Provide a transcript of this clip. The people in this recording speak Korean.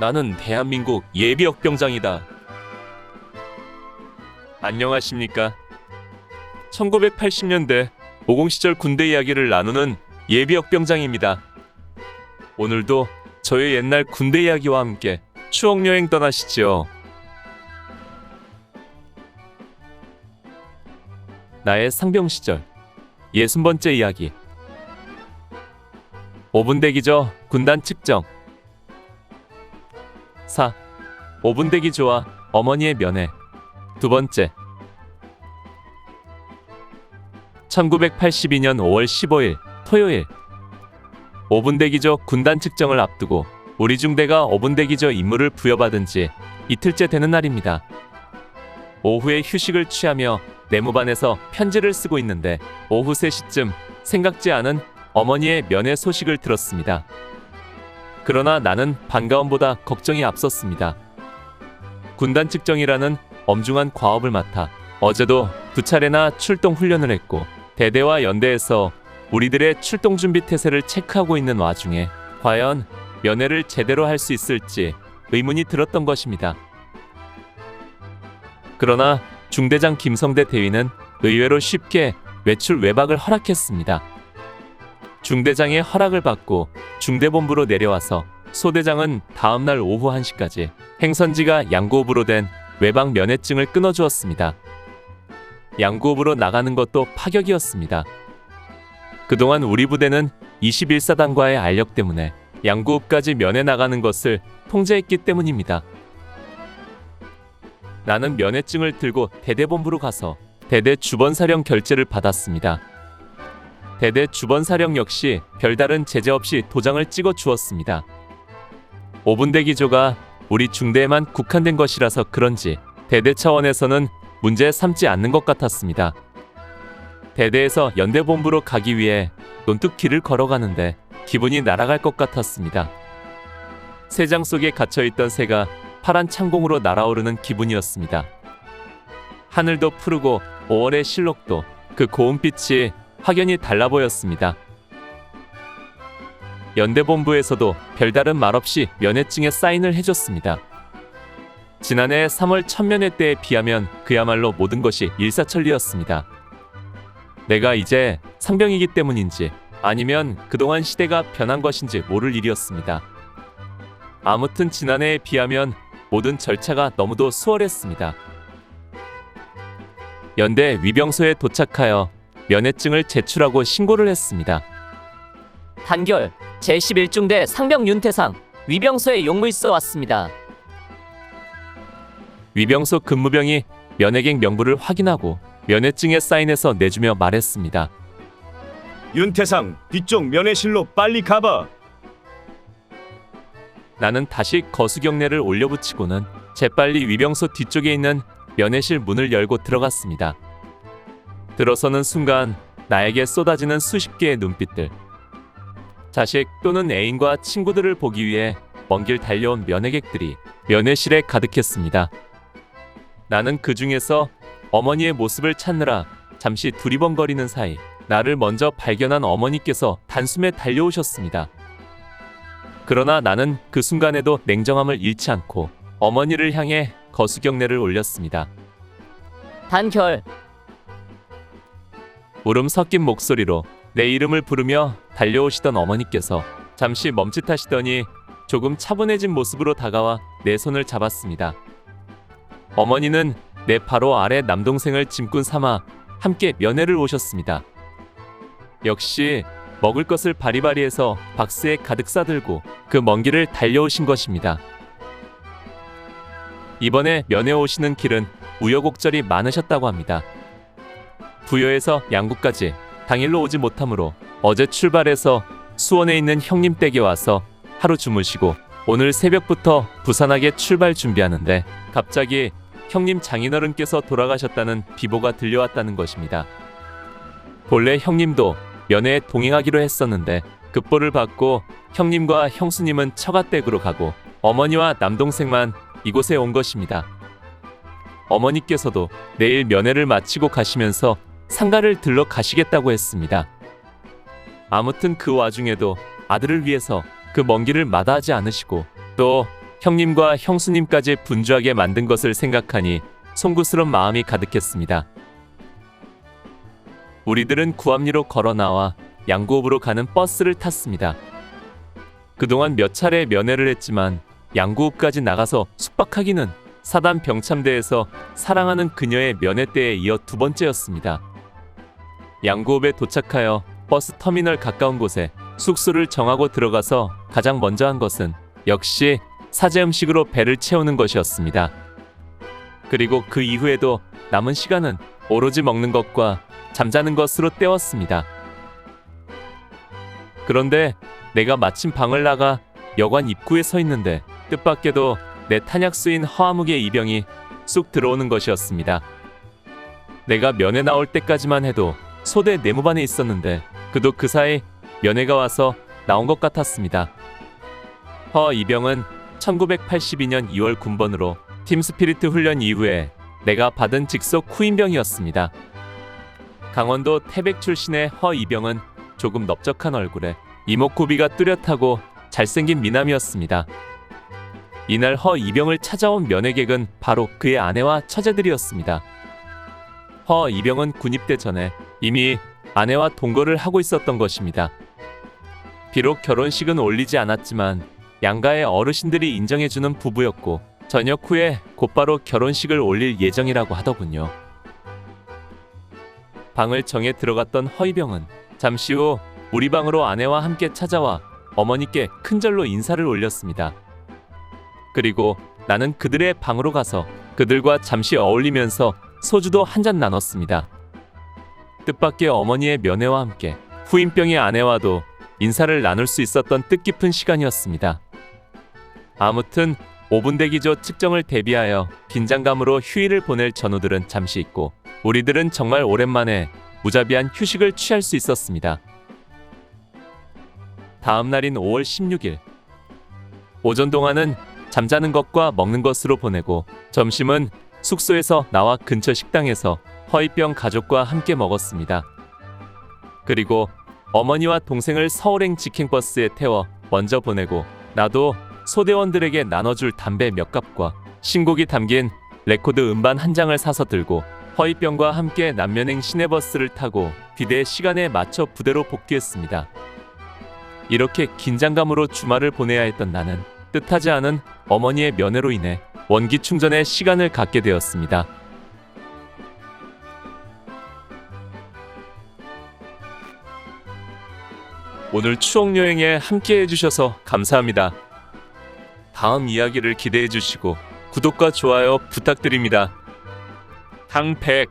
나는 대한민국 예비역 병장이다. 안녕하십니까? 1980년대 50 시절 군대 이야기를 나누는 예비역 병장입니다. 오늘도 저의 옛날 군대 이야기와 함께 추억 여행 떠나시죠. 나의 상병 시절 60번째 이야기 5분 대기 저 군단 측정 4. 5분 대기 좋아 어머니의 면회 두 번째 1982년 5월 15일 토요일 5분 대기조 군단 측정을 앞두고 우리 중대가 5분 대기조 임무를 부여받은 지 이틀째 되는 날입니다. 오후에 휴식을 취하며 내무반에서 편지를 쓰고 있는데 오후 3시쯤 생각지 않은 어머니의 면회 소식을 들었습니다. 그러나 나는 반가움보다 걱정이 앞섰습니다. 군단 측정이라는 엄중한 과업을 맡아 어제도 두 차례나 출동 훈련을 했고 대대와 연대에서 우리들의 출동 준비 태세를 체크하고 있는 와중에 과연 면회를 제대로 할 수 있을지 의문이 들었던 것입니다. 그러나 중대장 김성대 대위는 의외로 쉽게 외출 외박을 허락했습니다. 중대장의 허락을 받고 중대본부로 내려와서 소대장은 다음날 오후 1시까지 행선지가 양구읍으로 된 외박 면회증을 끊어주었습니다. 양구읍으로 나가는 것도 파격이었습니다. 그동안 우리 부대는 21사단과의 알력 때문에 양구읍까지 면회 나가는 것을 통제했기 때문입니다. 나는 면회증을 들고 대대본부로 가서 대대 주번사령 결재를 받았습니다. 대대 주번사령 역시 별다른 제재 없이 도장을 찍어 주었습니다. 5분 대 기조가 우리 중대에만 국한된 것이라서 그런지 대대 차원에서는 문제 삼지 않는 것 같았습니다. 대대에서 연대본부로 가기 위해 논뚝 길을 걸어가는데 기분이 날아갈 것 같았습니다. 새장 속에 갇혀있던 새가 파란 창공으로 날아오르는 기분이었습니다. 하늘도 푸르고 5월의 실록도 그 고운 빛이 확연히 달라 보였습니다. 연대본부에서도 별다른 말 없이 면회증에 사인을 해줬습니다. 지난해 3월 천면회 때에 비하면 그야말로 모든 것이 일사천리였습니다. 내가 이제 상병이기 때문인지 아니면 그동안 시대가 변한 것인지 모를 일이었습니다. 아무튼 지난해에 비하면 모든 절차가 너무도 수월했습니다. 연대 위병소에 도착하여 면회증을 제출하고 신고를 했습니다. 단결 제11중대 상병 윤태상 위병소에 용무있어 왔습니다. 위병소 근무병이 면회객 명부를 확인하고 면회증에 사인해서 내주며 말했습니다. 윤태상 뒤쪽 면회실로 빨리 가봐. 나는 다시 거수경례를 올려붙이고는 재빨리 위병소 뒤쪽에 있는 면회실 문을 열고 들어갔습니다. 들어서는 순간 나에게 쏟아지는 수십 개의 눈빛들. 자식 또는 애인과 친구들을 보기 위해 먼 길 달려온 면회객들이 면회실에 가득했습니다. 나는 그 중에서 어머니의 모습을 찾느라 잠시 두리번거리는 사이 나를 먼저 발견한 어머니께서 단숨에 달려오셨습니다. 그러나 나는 그 순간에도 냉정함을 잃지 않고 어머니를 향해 거수경례를 올렸습니다. 단결 울음 섞인 목소리로 내 이름을 부르며 달려오시던 어머니께서 잠시 멈칫하시더니 조금 차분해진 모습으로 다가와 내 손을 잡았습니다. 어머니는 내 바로 아래 남동생을 짐꾼 삼아 함께 면회를 오셨습니다. 역시 먹을 것을 바리바리해서 박스에 가득 싸들고 그 먼 길을 달려오신 것입니다. 이번에 면회 오시는 길은 우여곡절이 많으셨다고 합니다. 부여에서 양구까지 당일로 오지 못하므로 어제 출발해서 수원에 있는 형님 댁에 와서 하루 주무시고 오늘 새벽부터 부산하게 출발 준비하는데 갑자기 형님 장인어른께서 돌아가셨다는 비보가 들려왔다는 것입니다. 본래 형님도 면회에 동행하기로 했었는데 급보를 받고 형님과 형수님은 처가댁으로 가고 어머니와 남동생만 이곳에 온 것입니다. 어머니께서도 내일 면회를 마치고 가시면서 상가를 들러 가시겠다고 했습니다. 아무튼 그 와중에도 아들을 위해서 그 먼 길을 마다하지 않으시고 또 형님과 형수님까지 분주하게 만든 것을 생각하니 송구스런 마음이 가득했습니다. 우리들은 구암리로 걸어 나와 양구읍으로 가는 버스를 탔습니다. 그동안 몇 차례 면회를 했지만 양구읍까지 나가서 숙박하기는 사단 병참대에서 사랑하는 그녀의 면회 때에 이어 두 번째였습니다. 양구읍에 도착하여 버스 터미널 가까운 곳에 숙소를 정하고 들어가서 가장 먼저 한 것은 역시 사제 음식으로 배를 채우는 것이었습니다. 그리고 그 이후에도 남은 시간은 오로지 먹는 것과 잠자는 것으로 때웠습니다. 그런데 내가 마침 방을 나가 여관 입구에 서 있는데 뜻밖에도 내 탄약수인 허아묵의 이병이 쑥 들어오는 것이었습니다. 내가 면회 나올 때까지만 해도 소대 내무반에 있었는데 그도 그 사이 면회가 와서 나온 것 같았습니다. 허 이병은 1982년 2월 군번으로 팀 스피리트 훈련 이후에 내가 받은 직속 후임병이었습니다. 강원도 태백 출신의 허 이병은 조금 넓적한 얼굴에 이목구비가 뚜렷하고 잘생긴 미남이었습니다. 이날 허 이병을 찾아온 면회객은 바로 그의 아내와 처제들이었습니다. 허 이병은 군입대 전에 이미 아내와 동거를 하고 있었던 것입니다. 비록 결혼식은 올리지 않았지만 양가의 어르신들이 인정해주는 부부였고 저녁 후에 곧바로 결혼식을 올릴 예정이라고 하더군요. 방을 정해 들어갔던 허이병은 잠시 후 우리 방으로 아내와 함께 찾아와 어머니께 큰절로 인사를 올렸습니다. 그리고 나는 그들의 방으로 가서 그들과 잠시 어울리면서 소주도 한 잔 나눴습니다. 뜻밖의 어머니의 면회와 함께 후임병의 아내와도 인사를 나눌 수 있었던 뜻깊은 시간이었습니다. 아무튼 5분 대기조 측정을 대비하여 긴장감으로 휴일을 보낼 전우들은 잠시 있고 우리들은 정말 오랜만에 무자비한 휴식을 취할 수 있었습니다. 다음 날인 5월 16일 오전 동안은 잠자는 것과 먹는 것으로 보내고 점심은 숙소에서 나와 근처 식당에서 허이병 가족과 함께 먹었습니다. 그리고 어머니와 동생을 서울행 직행버스에 태워 먼저 보내고 나도 소대원들에게 나눠줄 담배 몇 갑과 신곡이 담긴 레코드 음반 한 장을 사서 들고 허이병과 함께 남면행 시내버스를 타고 비대 시간에 맞춰 부대로 복귀했습니다. 이렇게 긴장감으로 주말을 보내야 했던 나는 뜻하지 않은 어머니의 면회로 인해 원기 충전에 시간을 갖게 되었습니다. 오늘 추억 여행에 함께 해주셔서 감사합니다. 다음 이야기를 기대해 주시고 구독과 좋아요 부탁드립니다. 항백